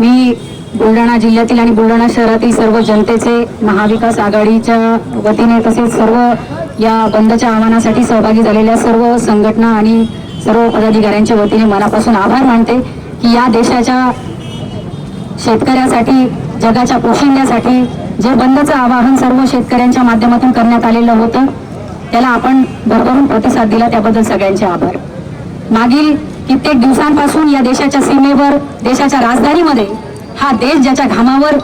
मी बुलढाणा जिल्ह्यातील आणि बुलढाणा शहरातील सर्व जनतेचे महाविकास आघाडीच्या वतीने तसेच सर्व या बंदच्या आव्हानासाठी सहभागी झालेल्या सर्व संघटना आणि सर्व पदाधिकाऱ्यांच्या वतीने मनापासून आभार मानते की या देशाच्या शेतकऱ्यासाठी जगाच्या पोशिंद्यासाठी जे बंदचं आवाहन सर्व शेतकऱ्यांच्या माध्यमातून करण्यात आलेलं होतं त्याला आपण भरभरून प्रतिसाद दिला त्याबद्दल सगळ्यांचे आभार. मागील कित्येक दिवसांपासून या देशाच्या सीमेवर देशाच्या राजधानीमध्ये हा देश ज्याच्या घामावर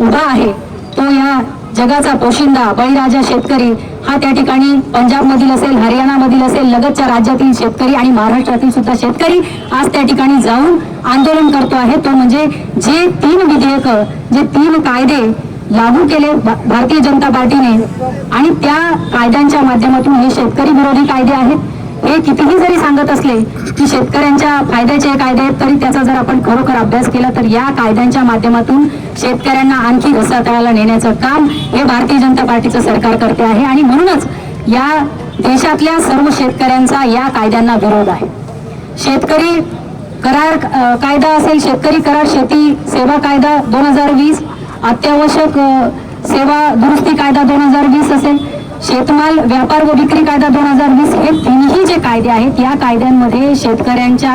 उभा आहे तो या जगाचा पोशिंदा बळीराजा शेतकरी हा त्या ठिकाणी पंजाबमधील असेल हरियाणामधील असेल लगतच्या राज्यातील शेतकरी आणि महाराष्ट्रातील सुद्धा शेतकरी आज त्या ठिकाणी जाऊन आंदोलन करतो आहे. तो म्हणजे जे तीन विधेयक जे तीन कायदे लागू केले भारतीय जनता पार्टीने आणि त्या कायद्यांच्या माध्यमातून हे शेतकरी विरोधी कायदे आहेत. हे कितीही जरी सांगत असले की शेतकऱ्यांच्या फायद्याचे कायदे आहेत तरी त्याचा जर आपण खरोखर अभ्यास केला तर या कायद्यांच्या माध्यमातून शेतकऱ्यांना आणखी रसातळाला नेण्याचं काम हे भारतीय जनता पार्टीचं सरकार करते आहे. आणि म्हणूनच या देशातल्या सर्व शेतकऱ्यांचा या कायद्यांना विरोध आहे. शेतकरी करार कायदा असेल शेतकरी करार शेती सेवा कायदा दोन हजार वीस अत्यावश्यक सेवा दुरुस्ती कायदा दोन हजार वीस असेल शेतमाल व्यापार व विक्री कायदा दोन हजार वीस हे तिन्ही जे कायदे आहेत या कायद्यांमध्ये शेतकऱ्यांच्या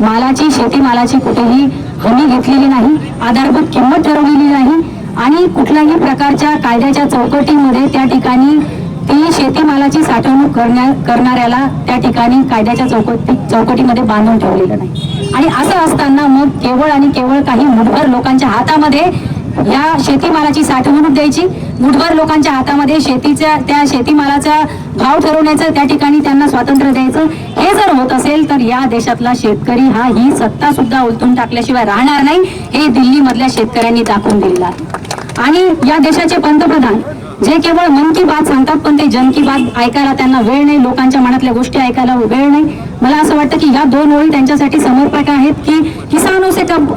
मालाची शेतीमालाची कुठेही हमी घेतलेली नाही आधारभूत किंमत ठरवलेली नाही आणि कुठल्याही प्रकारच्या कायद्याच्या चौकटीमध्ये त्या ठिकाणी ती शेतीमालाची साठवणूक करण्या करणाऱ्याला त्या ठिकाणी कायद्याच्या चौकटी चौकटीमध्ये बांधून ठेवलेलं नाही. आणि असं असताना मग केवळ आणि केवळ काही मुठभर लोकांच्या हातामध्ये या शेतीमालाची साठवणूक द्यायची. मुठभर लोकांच्या हातामध्ये शेतीच्या त्या शेतीमालाचा भाव ठरवण्याचं त्या ठिकाणी त्यांना स्वातंत्र्य द्यायचं. हे जर होत असेल तर या देशातला शेतकरी हा ही सत्ता सुद्धा उलटून टाकल्याशिवाय राहणार नाही हे दिल्लीमधल्या शेतकऱ्यांनी दाखवून दिलेलं आहे. आणि या देशाचे पंतप्रधान जे केवळ मन की बात सांगतात पण ते जन की बात ऐकायला त्यांना वेळ नाही लोकांच्या मनातल्या गोष्टी ऐकायला वेळ नाही. मला असं वाटतं की या दोन ओळी त्यांच्यासाठी समर्पक आहेत की किसानों से कब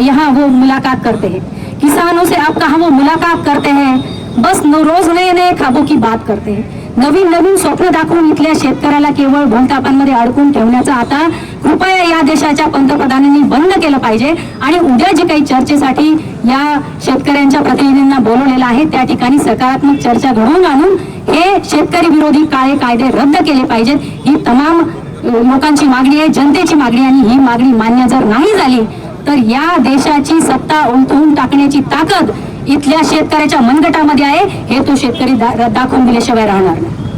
यहाँ वो मुलाकात करते हैं. किसानों से आप कहा वो मुलाकात करते हैं. बस रोज नए नए खाबों की बात करते हैं. नवीन नवीन स्वप्न दाखवून इथल्या शेतकऱ्याला केवळ भूलतापांमध्ये अडकून ठेवण्याचा आता कृपया या देशाच्या पंतप्रधानांनी बंद केलं पाहिजे. आणि उद्या जे काही चर्चेसाठी या शेतकऱ्यांच्या प्रतिनिधींना बोलवलेलं आहे त्या ठिकाणी सकारात्मक चर्चा घडवून आणून हे शेतकरी विरोधी काळे कायदे रद्द केले पाहिजेत. ही तमाम लोकांची मागणी आहे जनतेची मागणी आणि ही मागणी मान्य जर नाही झाली तर या देशाची सत्ता उलटवून टाकण्याची ताकद इथल्या शेतकऱ्याच्या मनगटामध्ये आहे. हे तो शेतकरी दा- दाखवून दिल्याशिवाय राहणार नाही.